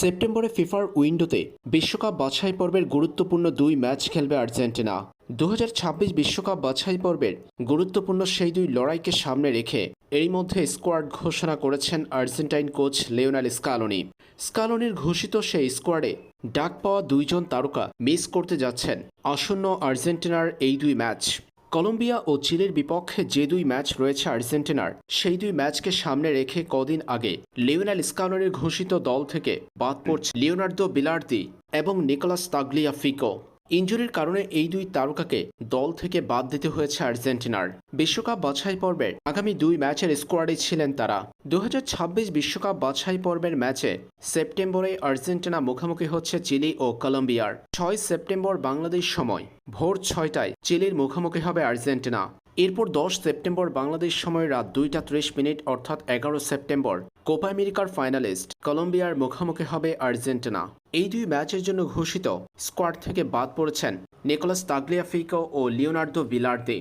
সেপ্টেম্বরে ফিফার উইন্ডোতে বিশ্বকাপ বাছাই পর্বের গুরুত্বপূর্ণ দুই ম্যাচ খেলবে আর্জেন্টিনা। দু বিশ্বকাপ বাছাই পর্বের গুরুত্বপূর্ণ সেই দুই লড়াইকে সামনে রেখে এরই মধ্যে স্কোয়াড ঘোষণা করেছেন আর্জেন্টাইন কোচ লিওনাল স্কালোনি। স্কালোনির ঘোষিত সেই স্কোয়াডে ডাক পাওয়া দুইজন তারকা মিস করতে যাচ্ছেন। আসন্ন আর্জেন্টিনার এই দুই ম্যাচ। কলম্বিয়া ও চিলের বিপক্ষে যে দুই ম্যাচ রয়েছে আর্জেন্টিনার, সেই দুই ম্যাচকে সামনে রেখে কদিন আগে লিওনাল স্কালনের ঘোষিত দল থেকে বাদ পড়ছে লিওনার্দো বিলার্দি এবং নিকোলাস তাগলিয়া ফিকো ইঞ্জুরির কারণে এই দুই তারকাকে দল থেকে বাদ দিতে হয়েছে আর্জেন্টিনার। বিশ্বকাপ বাছাই পর্বের আগামী দুই ম্যাচের স্কোয়াডে ছিলেন তারা। দু বিশ্বকাপ বাছাই পর্বের ম্যাচে সেপ্টেম্বরে আর্জেন্টিনা মুখোমুখি হচ্ছে চিলি ও কলম্বিয়ার। ছয় সেপ্টেম্বর বাংলাদেশ সময়। ভোর ছয়টায় চিলির মুখোমুখি হবে আর্জেন্টিনা। এরপর দশ সেপ্টেম্বর বাংলাদেশ সময় রাত দুইটা ত্রিশ মিনিট অর্থাৎ এগারো সেপ্টেম্বর কোপা আমেরিকার ফাইনালিস্ট কলম্বিয়ার মুখোমুখি হবে আর্জেন্টিনা। এই দুই ম্যাচের জন্য ঘোষিত স্কোয়াড থেকে বাদ পড়েছেন নিকোলাস তাগলিয়াফিকো ও লিওনার্দো বিলার্দে